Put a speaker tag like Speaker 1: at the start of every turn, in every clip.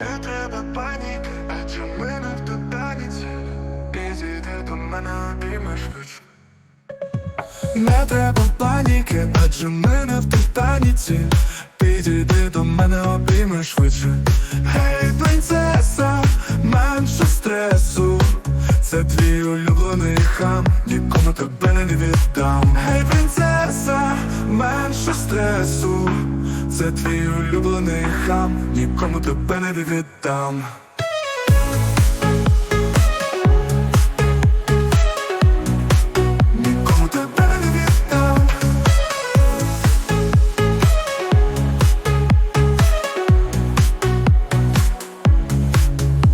Speaker 1: Не треба паніки, адже ми не в тоталіті Підійди до мене обійми швидше Не треба паніки, адже ми не в титаніці Підійди до мене обійми швидше Гей, принцеса, менше стресу. Це твій улюблений хам, нікому тебе не віддам. Гей, принцеса, менше стресу Це твій улюблений хам, нікому тебе не віддам. Нікому тебе не віддам.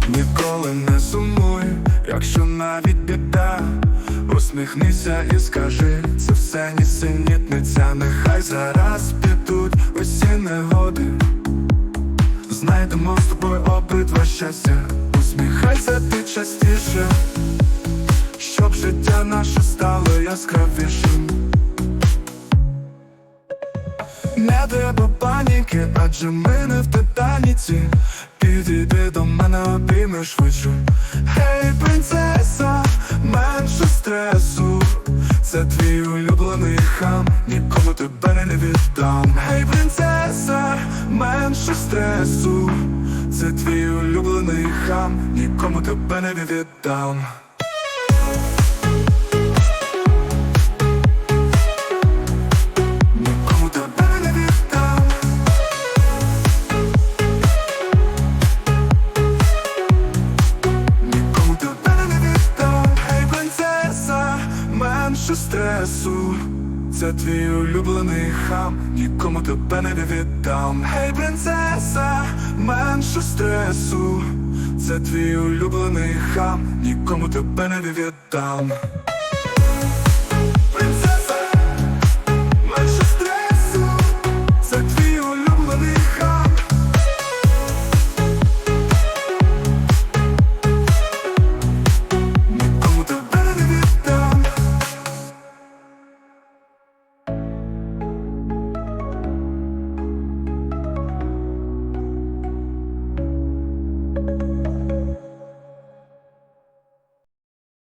Speaker 1: Ніколи не сумуй, якщо навіть біда. Усміхнися і скажи, це все нісенітниця Нехай зараз Знайдемо з тобою обидва щастя. Усміхайся ти частіше Щоб життя наше стало яскравішим. Не треба паніки, адже ми не в титаніці. Підійди до мене обійми швидше. Гей, принцеса, менше стресу. Це твій улюблений хам, нікому тебе не віддам. Гей, принцеса, менше стресу. Це твій улюблений хам, нікому тебе не віддам. Менше стресу Це твій улюблений хам, нікому тебе не віддам. Гей, принцеса, менше стресу. Це твій улюблений хам, нікому тебе не віддам you